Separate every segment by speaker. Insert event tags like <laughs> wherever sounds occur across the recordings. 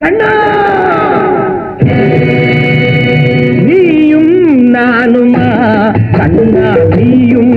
Speaker 1: கண்ணா! நீயும் நானுமா? கண்ணா நீயும்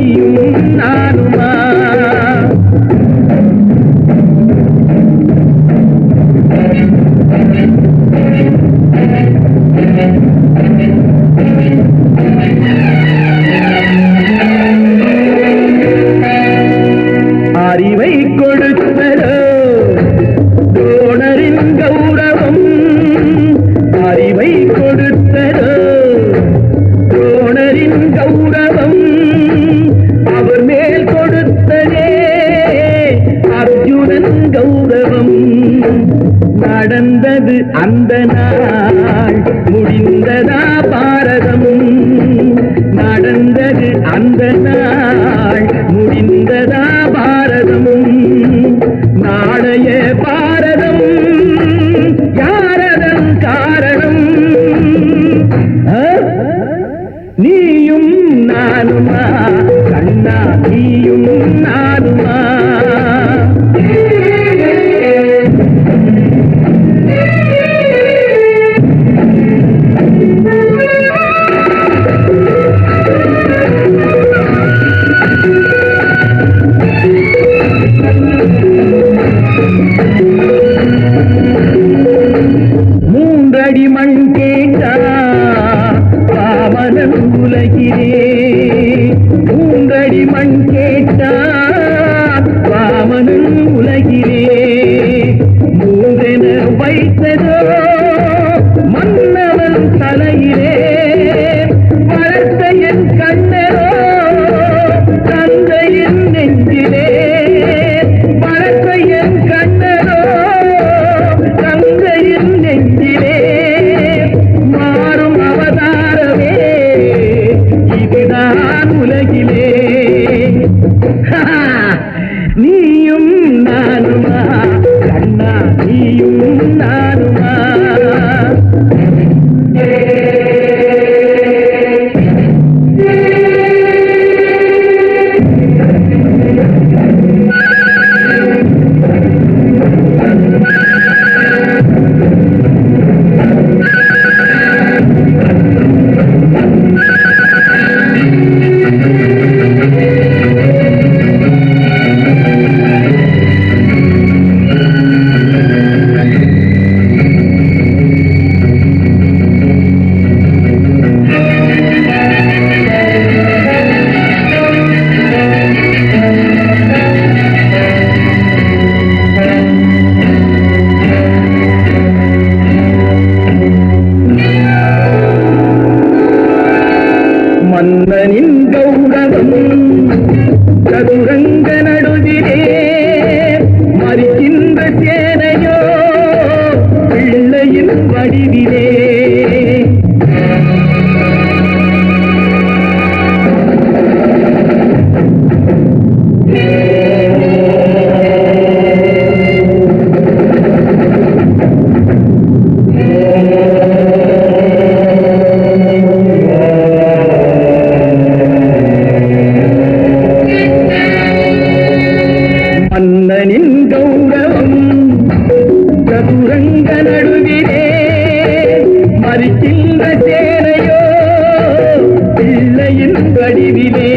Speaker 1: கண்ணா கௌரவம் நடந்தது அந்த நாள். முடிந்ததா பாரதம்? நடந்தது அந்த நாள். முடிந்ததா பாரதம்? நாளைய பாரதம் யாரதன் காரணம்? நீயும் நானுமா? கண்ணா நீயும் நானும்? பாவனன் உலகிலே மூன்றடி <laughs> நீயும் நானுமா? கண்ணா நீயும் வடிவிலே மன்னனின் கௌரவம் சதுரங்க நடுவிலே வடிவிலே